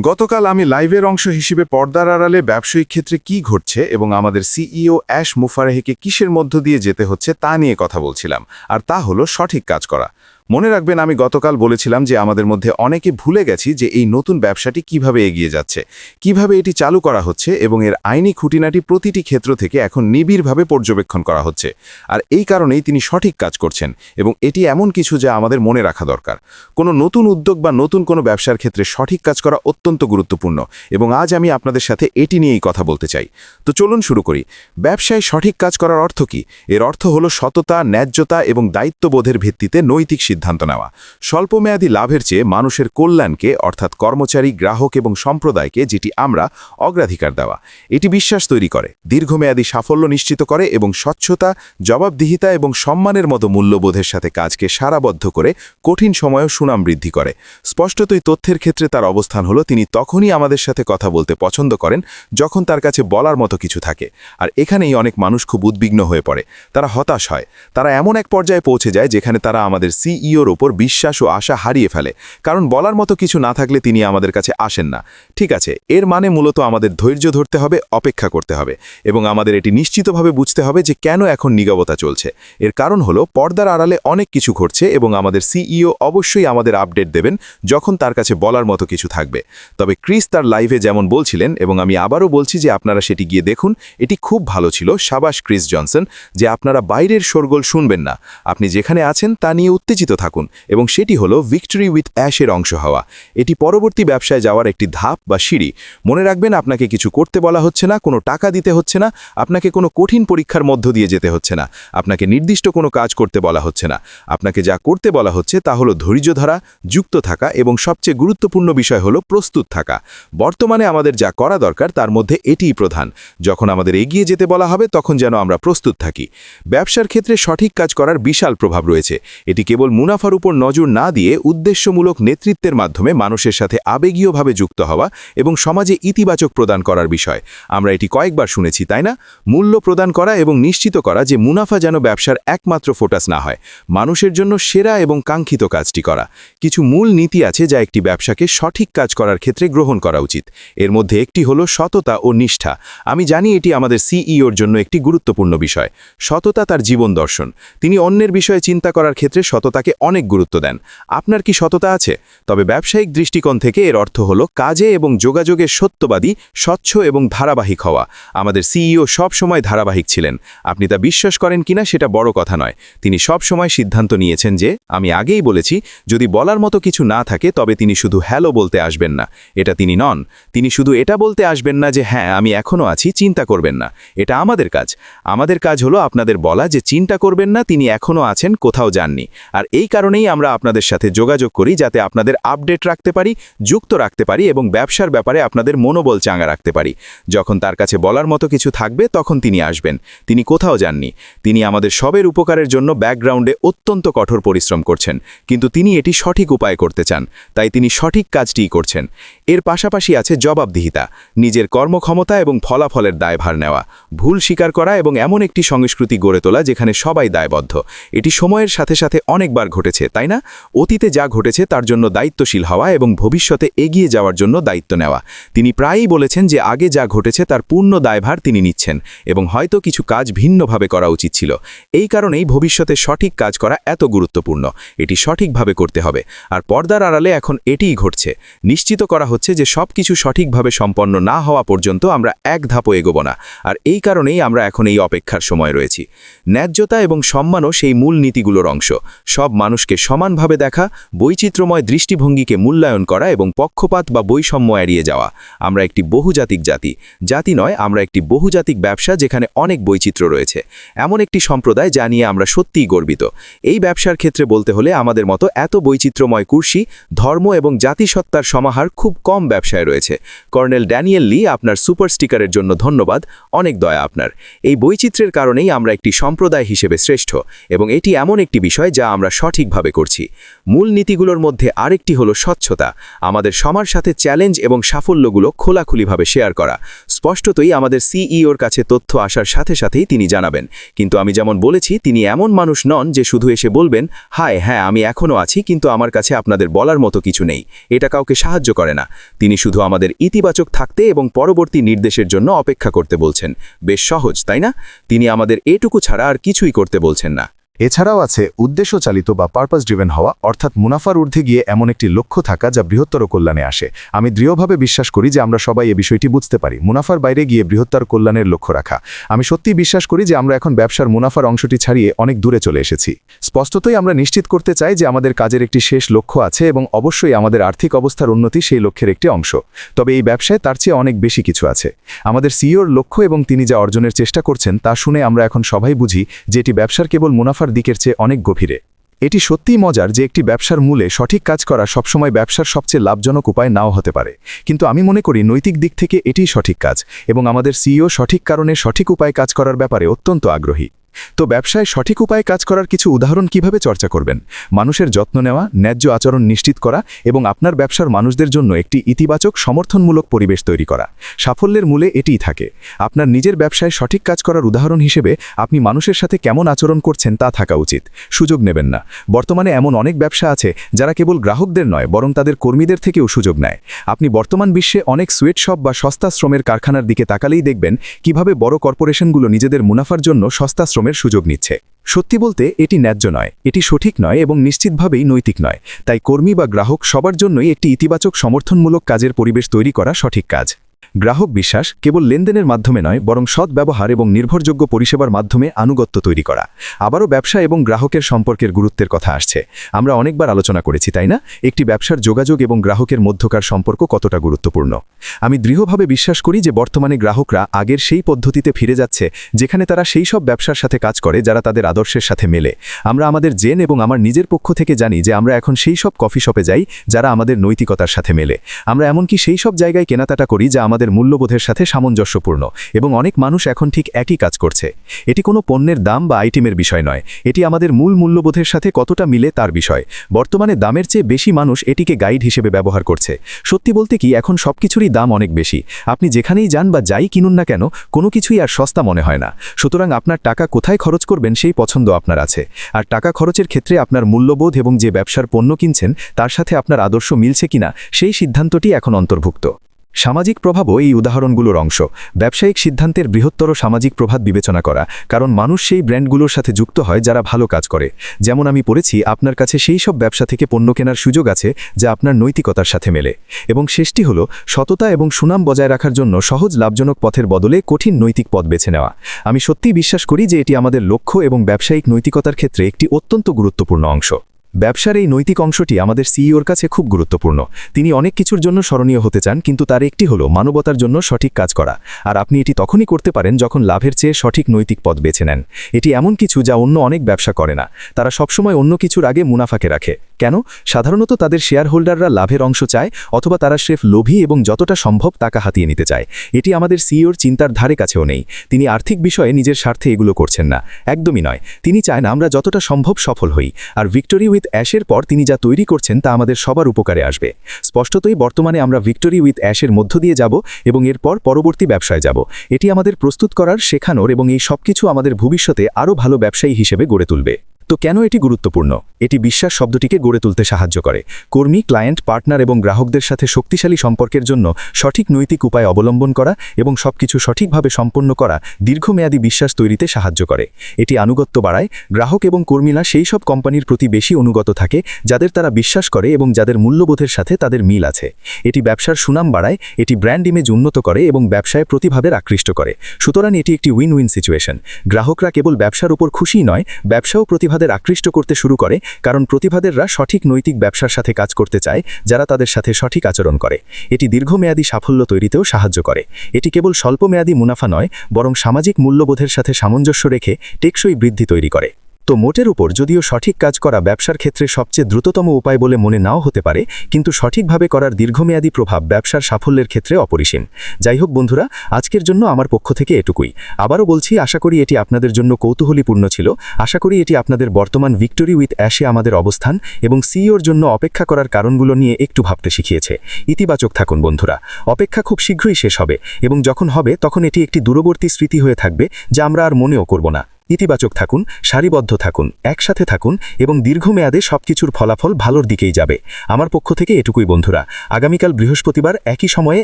গতকাল আমি লাইভের অংশ হিসেবে পর্দার আড়ালে ব্যবসায়িক ক্ষেত্রে কি ঘটছে এবং আমাদের সিইও অ্যাশ মুফারেহিকে কিসের মধ্য দিয়ে যেতে হচ্ছে তা নিয়ে কথা বলছিলাম, আর তা হলো সঠিক কাজ করা। মনে রাখবেন, আমি গতকাল বলেছিলাম যে আমাদের মধ্যে অনেকে ভুলে গেছি যে এই নতুন ব্যবসাটি কীভাবে এগিয়ে যাচ্ছে, কীভাবে এটি চালু করা হচ্ছে এবং এর আইনি খুঁটিনাটি প্রতিটি ক্ষেত্র থেকে এখন নিবিড়ভাবে পর্যবেক্ষণ করা হচ্ছে। আর এই কারণেই তিনি সঠিক কাজ করছেন এবং এটি এমন কিছু যা আমাদের মনে রাখা দরকার। কোনো নতুন উদ্যোগ বা নতুন কোনো ব্যবসার ক্ষেত্রে সঠিক কাজ করা অত্যন্ত গুরুত্বপূর্ণ এবং আজ আমি আপনাদের সাথে এটি নিয়েই কথা বলতে চাই। তো চলুন শুরু করি। ব্যবসায় সঠিক কাজ করার অর্থ কি? এর অর্থ হলো সততা, ন্যায্যতা এবং দায়িত্ববোধের ভিত্তিতে নৈতিক সিদ্ধান্ত নেওয়া। স্বল্পমেয়াদী লাভের চেয়ে মানুষের কল্যাণকে, অর্থাৎ কর্মচারী, গ্রাহক এবং সম্প্রদায়কে, যেটি আমরা অগ্রাধিকার দেওয়া, এটি বিশ্বাস তৈরি করে, দীর্ঘমেয়াদী সাফল্য নিশ্চিত করে এবং স্বচ্ছতা, জবাবদিহিতা এবং সম্মানের মতো মূল্যবোধের সাথে কাজকে সারাবদ্ধ করে কঠিন সময়েও সুনাম বৃদ্ধি করে। স্পষ্টতই তথ্যের ক্ষেত্রে তার অবস্থান হলো, তিনি তখনই আমাদের সাথে কথা বলতে পছন্দ করেন, যখন তার কাছে বলার মতো কিছু থাকে। আর এখানেই অনেক মানুষ খুব উদ্বিগ্ন হয়ে পড়ে। তারা হতাশ হয়। তারা এমন এক পর্যায়ে পৌঁছে যায়, যেখানে তারা আমাদের সিইওর ওপর বিশ্বাস ও আশা হারিয়ে ফেলে, কারণ বলার মতো কিছু না থাকলে তিনি আমাদের কাছে আসেন না। ঠিক আছে, এর মানে মূলত আমাদের ধৈর্য ধরতে হবে, অপেক্ষা করতে হবে, এবং আমাদের এটি নিশ্চিতভাবে বুঝতে হবে যে কেন এখন নিগবতা চলছে। এর কারণ হলো, পর্দার আড়ালে অনেক কিছু ঘটছে এবং আমাদের সিইও অবশ্যই আমাদের আপডেট দেবেন যখন তার কাছে বলার মতো কিছু থাকবে। তবে ক্রিস তার লাইভে যেমন বলছিলেন, এবং আমি আবারও বলছি যে আপনারা সেটি গিয়ে দেখুন, এটি খুব ভালো ছিল, সাবাস ক্রিস জনসন, যে আপনারা বাইরের শোরগোল শুনবেন না। আপনি যেখানে আছেন তা নিয়ে উত্তেজিত থাকুন এবং সেটি হলো ভিক্টরি উইথ অ্যাশের অংশ হওয়া। এটি পরবর্তী ব্যবসায় যাওয়ার একটি ধাপ বা সিঁড়ি। মনে রাখবেন, আপনাকে কিছু করতে বলা হচ্ছে না, কোনো টাকা দিতে হচ্ছে না, আপনাকে কোনো কঠিন পরীক্ষার মধ্য দিয়ে যেতে হচ্ছে না। আপনাকে নির্দিষ্ট কোনো কাজ করতে বলা হচ্ছে না। আপনাকে যা করতে বলা হচ্ছে তা হলো ধৈর্য ধরা, যুক্ত থাকা এবং সবচেয়ে গুরুত্বপূর্ণ বিষয় হলো প্রস্তুত থাকা। বর্তমানে আমাদের যা করা দরকার তার মধ্যে এটিই প্রধান। যখন আমাদের এগিয়ে যেতে বলা হবে, তখন যেন আমরা প্রস্তুত থাকি। ব্যবসার ক্ষেত্রে সঠিক কাজ করার বিশাল প্রভাব রয়েছে। এটি কেবল মুনাফার উপর নজর না দিয়ে উদ্দেশ্যমূলক নেতৃত্বের মাধ্যমে মানুষের সাথে আবেগীয়ভাবে যুক্ত হওয়া এবং সমাজে ইতিবাচক প্রদান করার বিষয়। আমরা এটি কয়েকবার শুনেছি, তাই না? মূল্য প্রদান করা এবং নিশ্চিত করা যে মুনাফা যেন ব্যবসার একমাত্র ফোকাস না হয়। মানুষের জন্য সেরা এবং কাঙ্ক্ষিত কাজটি করা। কিছু মূল নীতি আছে যা একটি ব্যবসাকে সঠিক কাজ করার ক্ষেত্রে গ্রহণ করা উচিত। এর মধ্যে একটি হলো সততা ও নিষ্ঠা। আমি জানি এটি আমাদের সিইওর জন্য একটি গুরুত্বপূর্ণ বিষয়। সততা তার জীবন দর্শন। তিনি অন্যের বিষয়ে চিন্তা করার ক্ষেত্রে সততাকে অনেক গুরুত্ব দেন। আপনার কি সততা আছে? তবে ব্যবসায়িক দৃষ্টিকোণ থেকে এর অর্থ হলো কাজে এবং যোগাযোগের সত্যবাদী, স্বচ্ছ এবং ধারাবাহিক হওয়া। আমাদের সিইও সব সময় ধারাবাহিক ছিলেন। আপনি তা বিশ্বাস করেন কিনা সেটা বড় কথা নয়। তিনি সব সময় সিদ্ধান্ত নিয়েছেন যে, আমি আগেই বলেছি, যদি বলার মতো কিছু না থাকে, তবে তিনি শুধু হ্যালো বলতে আসবেন না। এটা তিনি নন। তিনি শুধু এটা বলতে আসবেন না যে হ্যাঁ আমি এখনও আছি, চিন্তা করবেন না। এটা আমাদের কাজ। আমাদের কাজ হলো আপনাদের বলা যে, চিন্তা করবেন না, তিনি এখনও আছেন, কোথাও যাননি। আর এই কারণেই আমরা আপনাদের সাথে যোগাযোগ করি যাতে আপনাদের আপডেট রাখতে পারি, যুক্ত রাখতে পারি এবং ব্যবসার ব্যাপারে আপনাদের মনোবল চাঙ্গা রাখতে পারি। যখন তার কাছে বলার মতো কিছু থাকবে, তখন তিনি আসবেন। তিনি কোথাও যাননি। তিনি আমাদের সবের উপকারের জন্য ব্যাকগ্রাউন্ডে অত্যন্ত কঠোর পরিশ্রম করছেন। কিন্তু তিনি এটি সঠিক উপায় করতে চান। তাই তিনি সঠিক কাজটিই করছেন। এর পাশাপাশি আছে জবাবদিহিতা, নিজের কর্মক্ষমতা এবং ফলাফলের দায়ভার নেওয়া, ভুল স্বীকার করা এবং এমন একটি সংস্কৃতি গড়ে তোলা যেখানে সবাই দায়বদ্ধ। এটি সময়ের সাথে সাথে অনেকবার ঘটেছে, তাই না? অতীতে যা ঘটেছে তার জন্য দায়িত্বশীল হওয়া এবং ভবিষ্যতে এগিয়ে যাওয়ার জন্য দায়িত্ব নেওয়া। তিনি প্রায়ই বলেছেন যে আগে যা ঘটেছে তার পূর্ণ দায়ভার তিনি নিচ্ছেন এবং হয়তো কিছু কাজ ভিন্নভাবে করা উচিত ছিল। এই কারণেই ভবিষ্যতে সঠিক কাজ করা এত গুরুত্বপূর্ণ। এটি সঠিকভাবে করতে হবে। আর পর্দার আড়ালে এখন এটিই ঘটছে। নিশ্চিত করা হচ্ছে যে সব কিছু সঠিকভাবে সম্পন্ন না হওয়া পর্যন্ত আমরা এক ধাপও এগোব না। আর এই কারণেই আমরা এখন এই অপেক্ষার সময় রয়েছি। ন্যায্যতা এবং সম্মানও সেই মূল নীতিগুলোর অংশ। সব মানুষকে সমানভাবে দেখা, বৈচিত্র্যময় দৃষ্টিভঙ্গিকে মূল্যায়ন করা এবং পক্ষপাত বা বৈষম্য এড়িয়ে যাওয়া। আমরা একটি বহুজাতিক জাতি। জাতি নয়, আমরা একটি বহুজাতিক ব্যবসা যেখানে অনেক বৈচিত্র্য রয়েছে। এমন একটি সম্প্রদায় যা নিয়ে আমরা সত্যিই গর্বিত। এই ব্যবসার ক্ষেত্রে বলতে হলে আমাদের মতো এত বৈচিত্র্যময় কুর্সি, ধর্ম এবং জাতিসত্তার সমাহার খুব কম ব্যবসায় রয়েছে। কর্নেল ড্যানিয়েল লি আপনার সুপার স্টিকারের জন্য ধন্যবাদ, অনেক দয়া আপনার। এই বৈচিত্র্যের কারণেই আমরা একটি সম্প্রদায় হিসেবে শ্রেষ্ঠ এবং এটি এমন একটি বিষয় যা আমরা সঠিকভাবে করছি। মূল নীতিগুলোর মধ্যে আরেকটি হলো স্বচ্ছতা। আমাদের সবার সাথে চ্যালেঞ্জ এবং সাফল্যগুলো খোলাখুলিভাবে শেয়ার করা। স্পষ্টতই আমাদের সিইওর কাছে তথ্য আসার সাথে সাথেই তিনি জানাবেন। কিন্তু আমি যেমন বলেছি, তিনি এমন মানুষ নন যে শুধু এসে বলবেন, হায় হ্যাঁ আমি এখনও আছি, কিন্তু আমার কাছে আপনাদের বলার মতো কিছু নেই। এটা কাউকে সাহায্য করে না। তিনি শুধু আমাদের ইতিবাচক থাকতে এবং পরবর্তী নির্দেশের জন্য অপেক্ষা করতে বলছেন। বেশ সহজ, তাই না? তিনি আমাদের এটুকু ছাড়া আর কিছুই করতে বলছেন না। এছাড়াও আছে উদ্দেশ্য চালিত বা পারপাস ড্রিভেন হওয়া, অর্থাৎ মুনাফার ঊর্ধ্বে গিয়ে এমন একটি লক্ষ্য থাকা যা বৃহত্তর কল্যাণে আসে। আমি দৃঢ়ভাবে বিশ্বাস করি যে আমরা সবাই এ বিষয়টি বুঝতে পারি, মুনাফার বাইরে গিয়ে বৃহত্তর কল্যাণের লক্ষ্য রাখা। আমি সত্যি বিশ্বাস করি যে আমরা এখন ব্যবসার মুনাফার অংশটি ছাড়িয়ে অনেক দূরে চলে এসেছি। স্পষ্টতই আমরা নিশ্চিত করতে চাই যে আমাদের কাজের একটি শেষ লক্ষ্য আছে এবং অবশ্যই আমাদের আর্থিক অবস্থার উন্নতি সেই লক্ষ্যের একটি অংশ। তবে এই ব্যবসায় তার চেয়ে অনেক বেশি কিছু আছে। আমাদের সিইওর লক্ষ্য এবং তিনি যা অর্জনের চেষ্টা করছেন তা শুনে আমরা এখন সবাই বুঝি যে এটি ব্যবসার কেবল মুনাফার দিকের চেয়ে অনেক গভীরে। এটি সত্যিই মজার যে একটি ব্যবসার মূলে সঠিক কাজ করা সবসময় ব্যবসার সবচেয়ে লাভজনক উপায় নাও হতে পারে। কিন্তু আমি মনে করি নৈতিক দিক থেকে এটিই সঠিক কাজ এবং আমাদের সিইও সঠিক কারণে সঠিক উপায়ে কাজ করার ব্যাপারে অত্যন্ত আগ্রহী। তো ব্যবসায় সঠিক উপায়ে কাজ করার কিছু উদাহরণ কীভাবে চর্চা করবেন? মানুষের যত্ন নেওয়া, ন্যায্য আচরণ নিশ্চিত করা এবং আপনার ব্যবসার মানুষদের জন্য একটি ইতিবাচক, সমর্থনমূলক পরিবেশ তৈরি করা। সাফল্যের মূলে এটিই থাকে। আপনার নিজের ব্যবসায় সঠিক কাজ করার উদাহরণ হিসেবে আপনি মানুষের সাথে কেমন আচরণ করছেন তা থাকা উচিত। সুযোগ নেবেন না। বর্তমানে এমন অনেক ব্যবসা আছে যারা কেবল গ্রাহকদের নয়, বরং তাদের কর্মীদের থেকেও সুযোগ নেয়। আপনি বর্তমান বিশ্বে অনেক সুয়েটশপ বা সস্তা শ্রমের কারখানার দিকে তাকালেই দেখবেন কীভাবে বড় কর্পোরেশনগুলো নিজেদের মুনাফার জন্য সস্তা শ্রমের সুযোগ নিচ্ছে। সত্যি বলতে, এটি ন্যায্য নয়। এটি সঠিক নয় এবং নিশ্চিতভাবেই নৈতিক নয়। তাই কর্মী বা গ্রাহক সবার জন্যই একটি ইতিবাচক, সমর্থনমূলক কাজের পরিবেশ তৈরি করা সঠিক কাজ। গ্রাহক বিশ্বাস কেবল লেনদেনের মাধ্যমে নয়, বরং সৎ ব্যবহার এবং নির্ভরযোগ্য পরিষেবার মাধ্যমে আনুগত্য তৈরি করা। আবারও ব্যবসা এবং গ্রাহকের সম্পর্কের গুরুত্বের কথা আসছে। আমরা অনেকবার আলোচনা করেছি, তাই না? একটি ব্যবসার যোগাযোগ এবং গ্রাহকের মধ্যকার সম্পর্ক কতটা গুরুত্বপূর্ণ? আমি দৃঢ়ভাবে বিশ্বাস করি যে বর্তমানে গ্রাহকরা আগের সেই পদ্ধতিতে ফিরে যাচ্ছে, যেখানে তারা সেই সব ব্যবসার সাথে কাজ করে যারা তাদের আদর্শের সাথে মেলে। আমরা আমাদের জেন এবং আমার নিজের পক্ষ থেকে জানি যে আমরা এখন সেই সব কফি শপে যাই যারা আমাদের নৈতিকতার সাথে মেলে। আমরা এমনকি সেই সব জায়গায় কেনাকাটা করি যা আমাদের মূল্যবোধের সাথে সামঞ্জস্যপূর্ণ এবং অনেক মানুষ এখন ঠিক একই কাজ করছে। এটি কোনো পণ্যের দাম বা আইটেমের বিষয় নয়। এটি আমাদের মূল মূল্যবোধের সাথে কতটা মিলে তার বিষয়। বর্তমানে দামের চেয়ে বেশি মানুষ এটিকে গাইড হিসেবে ব্যবহার করছে। সত্যি বলতে কি, এখন সবকিছুরই দাম অনেক বেশি। আপনি যেখানেই যান বা যাই কিনুন না কেন, কোনো কিছুই আর সস্তা মনে হয় না। সুতরাং আপনার টাকা কোথায় খরচ করবেন সেই পছন্দ আপনার আছে। আর টাকা খরচের ক্ষেত্রে আপনার মূল্যবোধ এবং যে ব্যবসার পণ্য কিনছেন, তার সাথে আপনার আদর্শ মিলছে কিনা, সেই সিদ্ধান্তটি এখন অন্তর্ভুক্ত। সামাজিক প্রভাবও এই উদাহরণগুলোর অংশ। ব্যবসায়িক সিদ্ধান্তের বৃহত্তর সামাজিক প্রভাব বিবেচনা করা, কারণ মানুষ সেই ব্র্যান্ডগুলোর সাথে যুক্ত হয় যারা ভালো কাজ করে। যেমন আমি পড়েছি, আপনার কাছে সেই সব ব্যবসা থেকে পণ্য কেনার সুযোগ আছে যা আপনার নৈতিকতার সাথে মেলে। এবং শেষটি হল, সততা এবং সুনাম বজায় রাখার জন্য সহজ লাভজনক পথের বদলে কঠিন নৈতিক পথ বেছে নেওয়া। আমি সত্যিই বিশ্বাস করি যে এটি আমাদের লক্ষ্য এবং ব্যবসায়িক নৈতিকতার ক্ষেত্রে একটি অত্যন্ত গুরুত্বপূর্ণ অংশ। ব্যবসার এই নৈতিক অংশটি আমাদের সিইওর কাছে খুব গুরুত্বপূর্ণ। তিনি অনেক কিছুর জন্য স্মরণীয় হতে চান, কিন্তু তার একটি হলো মানবতার জন্য সঠিক কাজ করা। আর আপনি এটি তখনই করতে পারেন যখন লাভের চেয়ে সঠিক নৈতিক পথ বেছে নেন। এটি এমন কিছু যা অন্য অনেক ব্যবসা করে না। তারা সবসময় অন্য কিছুর আগে মুনাফাকে রাখে। কেন? সাধারণত তাদের শেয়ার হোল্ডাররা লাভের অংশ চায় অথবা তারা স্রেফ লোভী এবং যতটা সম্ভব টাকা হাতিয়ে নিতে চায়। এটি আমাদের সিইওর চিন্তার ধারে কাছেও নেই। তিনি আর্থিক বিষয়ে নিজের স্বার্থে এগুলো করছেন না। একদমই নয়। তিনি চায় না আমরা যতটা সম্ভব সফল হই। আর ভিক্টোরি উইথ অ্যাশের পর তিনি যা তৈরি করছেন তা আমাদের সবার উপকারে আসবে। স্পষ্টতই বর্তমানে আমরা ভিক্টোরি উইথ অ্যাশের মধ্য দিয়ে যাব এবং এরপর পরবর্তী ব্যবসায় যাব। এটি আমাদের প্রস্তুত করার, শেখানোর এবং এই সবকিছু আমাদের ভবিষ্যতে আরও ভালো ব্যবসায়ী হিসেবে গড়ে তুলবে। তো কেন এটি গুরুত্বপূর্ণ? এটি বিশ্বাস শব্দটিকে গড়ে তুলতে সাহায্য করে। কর্মী, ক্লায়েন্ট, পার্টনার এবং গ্রাহকদের সাথে শক্তিশালী সম্পর্কের জন্য সঠিক নৈতিক উপায় অবলম্বন করা এবং সবকিছু সঠিকভাবে সম্পন্ন করা দীর্ঘমেয়াদী বিশ্বাস তৈরিতে সাহায্য করে। এটি আনুগত্য বাড়ায়, গ্রাহক এবং কর্মীরা সেই সব কোম্পানির প্রতি বেশি অনুগত থাকে, যাদের তারা বিশ্বাস করে এবং যাদের মূল্যবোধের সাথে তাদের মিল আছে। এটি ব্যবসার সুনাম বাড়ায়, এটি ব্র্যান্ড ইমেজ উন্নত করে এবং ব্যবসায় প্রতিভাবের আকৃষ্ট করে। সুতরাং এটি একটি উইন উইন সিচুয়েশন। গ্রাহকরা কেবল ব্যবসার উপর খুশি নয়, ব্যবসাও প্রতিভা প্রতিভাদের আকৃষ্ট করতে শুরু করে, কারণ প্রতিভাদেররা সঠিক নৈতিক ব্যবসার সাথে কাজ করতে চায়, যারা তাদের সাথে সঠিক আচরণ করে। এটি দীর্ঘমেয়াদী সাফল্য তৈরিতেও সাহায্য করে। এটি কেবল স্বল্পমেয়াদী মুনাফা নয়, বরং সামাজিক মূল্যবোধের সাথে সামঞ্জস্য রেখে টেকসই বৃদ্ধি তৈরি করে। তো মোটের উপর যদিও সঠিক কাজ করা ব্যবসার ক্ষেত্রে সবচেয়ে দ্রুততম উপায় বলে মনে নাও হতে পারে, কিন্তু সঠিকভাবে করার দীর্ঘমেয়াদী প্রভাব ব্যবসার সাফল্যের ক্ষেত্রে অপরিসীম। যাই হোক বন্ধুরা, আজকের জন্য আমার পক্ষ থেকে এটুকুই। আবারও বলছি, আশা করি এটি আপনাদের জন্য কৌতূহলীপূর্ণ ছিল। আশা করি এটি আপনাদের বর্তমান ভিক্টোরি উইথ অ্যাশে আমাদের অবস্থান এবং সিইওর জন্য অপেক্ষা করার কারণগুলো নিয়ে একটু ভাবতে শিখিয়েছে। ইতিবাচক থাকুন বন্ধুরা। অপেক্ষা খুব শীঘ্রই শেষ হবে এবং যখন হবে, তখন এটি একটি দূরবর্তী স্মৃতি হয়ে থাকবে, যা আমরা আর মনেও করব না। ইতিবাচক থাকুন, সারিবদ্ধ থাকুন, একসাথে থাকুন এবং দীর্ঘমেয়াদে সবকিছুর ফলাফল ভালোর দিকেই যাবে। আমার পক্ষ থেকে এটুকুই বন্ধুরা, আগামীকাল বৃহস্পতিবার একই সময়ে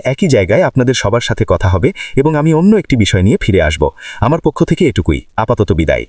একই জায়গায় আপনাদের সবার সাথে কথা হবে এবং আমি অন্য একটি বিষয় নিয়ে ফিরে আসব। আমার পক্ষ থেকে এটুকুই, আপাতত বিদায়।